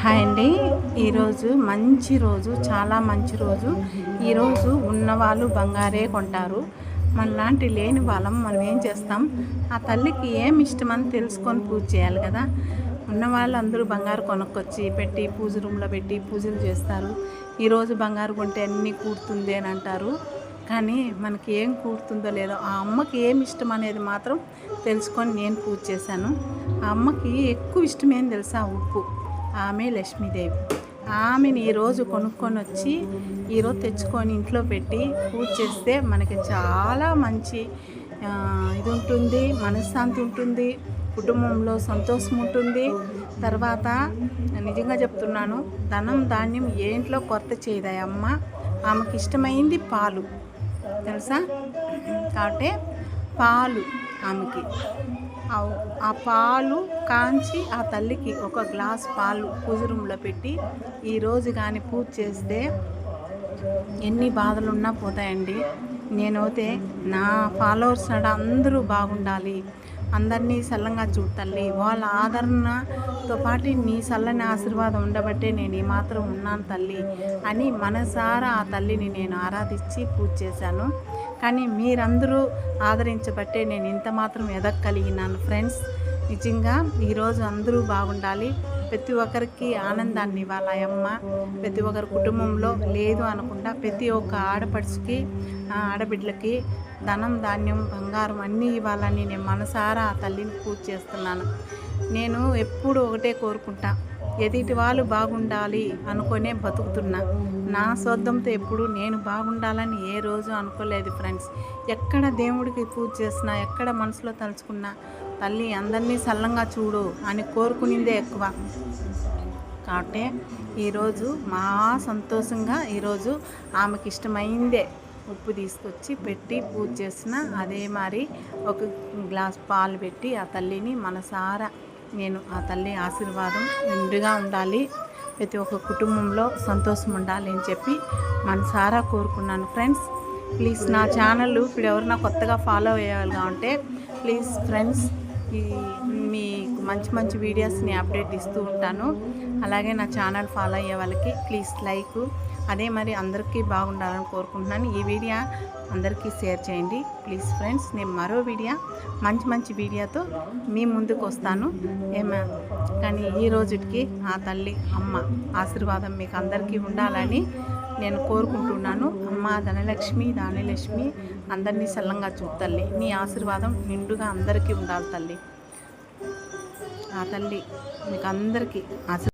Hi అండి. ఈరోజు మంచి రోజు చాలా మంచి రోజు. ఈరోజు ఉన్నవాళ్ళు బంగారే కొంటారు. మనలాంటి లేని వాళ్ళం మనం ఏం చేస్తాం? ఆ తల్లికి ఏం ఇష్టమని తెలుసుకొని పూజ చేయాలి కదా. ఉన్న అందరూ బంగారు కొనుక్కొచ్చి పెట్టి పూజ రూమ్లో పెట్టి పూజలు చేస్తారు. ఈరోజు బంగారు కొంటే అన్నీ కూడుతుంది అని అంటారు. కానీ మనకి ఏం కూడుతుందో లేదో ఆ అమ్మకి ఏమి ఇష్టం అనేది మాత్రం తెలుసుకొని నేను పూజ చేశాను. ఆ అమ్మకి ఎక్కువ ఇష్టమేం తెలుసా? ఉప్పు. ఆమె లక్ష్మీదేవి. ఆమెని ఈరోజు కొనుక్కొని వచ్చి ఈరోజు తెచ్చుకొని ఇంట్లో పెట్టి పూజ చేస్తే మనకి చాలా మంచి ఇది ఉంటుంది మనశ్శాంతి ఉంటుంది కుటుంబంలో సంతోషం ఉంటుంది. తర్వాత నిజంగా చెప్తున్నాను ధనం ధాన్యం ఏ ఇంట్లో కొరత చేయదా అమ్మ. ఆమెకి ఇష్టమైంది పాలు. తెలుసా? కాబట్టి పాలు ఆమెకి. ఆ- పాలు కాంచి ఆ తల్లికి ఒక గ్లాస్ పాలు పూజ రూమ్లో పెట్టి ఈరోజు కానీ పూజ చేస్తే ఎన్ని బాధలున్నా పోతాయండి. నేనైతే నా ఫాలోవర్స్ అందరూ బాగుండాలి. అందరినీ సల్లంగా చూడు వాళ్ళ ఆదరణ నాతో పాటు నీ చల్లని ఆశీర్వాదం ఉండబట్టే నేను ఏమాత్రం ఉన్నాను తల్లి అని మనసారా ఆ తల్లిని నేను ఆరాధించి పూజ చేశాను. కానీ మీరందరూ ఆదరించబట్టే నేను ఇంత మాత్రం ఎదగలిగినాను ఫ్రెండ్స్ నిజంగా ఈరోజు అందరూ బాగుండాలి. ప్రతి ఒక్కరికి ఆనందాన్ని ఇవ్వాలి అమ్మ ప్రతి ఒక్కరి కుటుంబంలో లేదు అనకుండా ప్రతి ఒక్క ఆడపడుచుకి ఆ ఆడబిడ్డలకి ధనం ధాన్యం బంగారం అన్నీ ఇవ్వాలని నేను మనసారా ఆ తల్లిని పూజ చేస్తున్నాను. నేను ఎప్పుడు ఒకటే కోరుకుంటా. ఎదుటి వాళ్ళు బాగుండాలి అనుకునే బతుకుతున్నా. నా స్వద్దంతో ఎప్పుడు నేను బాగుండాలని ఏ రోజు అనుకోలేదు ఫ్రెండ్స్. ఎక్కడ దేవుడికి పూజ చేసినా ఎక్కడ మనసులో తలుచుకున్నా తల్లి అందరినీ సల్లంగా చూడు అని కోరుకునిందే ఎక్కువ. కాబట్టి ఈరోజు మా సంతోషంగా ఈరోజు ఆమెకి ఇష్టమైందే ఉప్పు తీసుకొచ్చి పెట్టి పూజ చేసిన అదే మరి ఒక గ్లాస్ పాలు పెట్టి ఆ తల్లిని మనసారా నేను ఆ తల్లి ఆశీర్వాదం నిండుగా ఉండాలి. ప్రతి ఒక్క కుటుంబంలో సంతోషం ఉండాలి అని చెప్పి మనసారా కోరుకున్నాను ఫ్రెండ్స్. ప్లీజ్ నా ఛానల్ ఇప్పుడు ఎవరైనా కొత్తగా ఫాలో అయ్యేవాళ్ళుగా ఉంటే ప్లీజ్ ఫ్రెండ్స్ మీకు మంచి మంచి వీడియోస్ని అప్డేట్ ఇస్తూ ఉంటాను. అలాగే నా ఛానల్ ఫాలో అయ్యే వాళ్ళకి ప్లీజ్ లైక్. అదే మరి అందరికీ బాగుండాలని కోరుకుంటున్నాను. ఈ వీడియో అందరికీ షేర్ చేయండి. ప్లీజ్ ఫ్రెండ్స్ నేను మరో వీడియో మంచి మంచి వీడియోతో మీ ముందుకు వస్తాను. ఏమా? కానీ ఈ రోజుకి ఆ తల్లి అమ్మ ఆశీర్వాదం మీకు అందరికీ ఉండాలని నేను కోరుకుంటున్నాను. అమ్మ ధనలక్ష్మి దానిలక్ష్మి అందరినీ సల్లంగా చూతల్లి నీ ఆశీర్వాదం నిండుగా అందరికీ ఉండాలి తల్లి. ఆ తల్లి మీకు అందరికీ ఆశీర్వాదం.